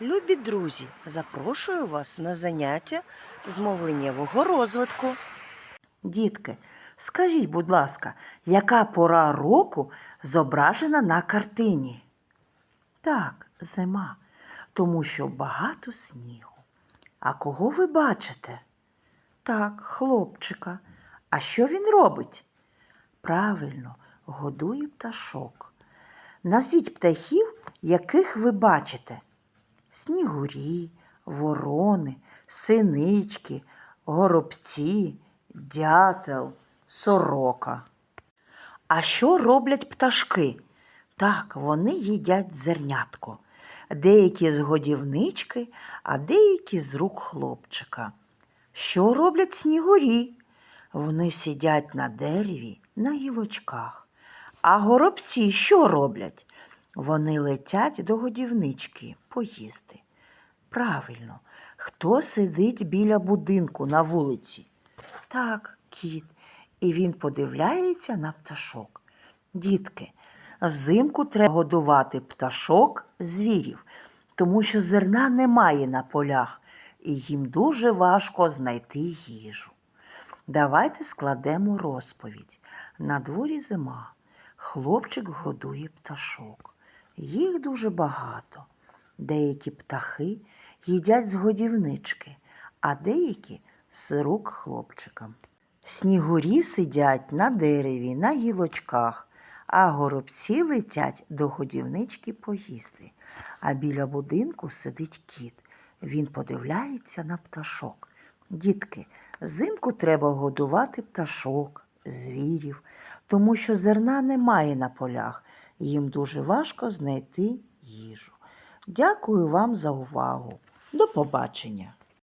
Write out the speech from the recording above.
Любі друзі, запрошую вас на заняття з мовленнєвого розвитку. Дітки, скажіть, будь ласка, яка пора року зображена на картині? Так, зима, тому що багато снігу. А кого ви бачите? Так, хлопчика. А що він робить? Правильно, годує пташок. Назвіть птахів, яких ви бачите. Снігурі, ворони, синички, горобці, дятел, сорока. А що роблять пташки? Так, вони їдять зернятко. Деякі з годівнички, а деякі з рук хлопчика. Що роблять снігурі? Вони сидять на дереві, на гілочках. А горобці що роблять? Вони летять до годівнички поїсти. Правильно, хто сидить біля будинку на вулиці? Так, кіт. І він подивляється на пташок. Дітки, взимку треба годувати пташок, звірів, тому що зерна немає на полях, і їм дуже важко знайти їжу. Давайте складемо розповідь. На дворі зима. Хлопчик годує пташок. Їх дуже багато. Деякі птахи їдять з годівнички, а деякі з рук хлопчикам. Снігурі сидять на дереві, на гілочках, а горобці летять до годівнички поїсти. А біля будинку сидить кіт. Він подивляється на пташок. Дітки, взимку треба годувати пташок, звірів, тому що зерна немає на полях, їм дуже важко знайти їжу. Дякую вам за увагу. До побачення!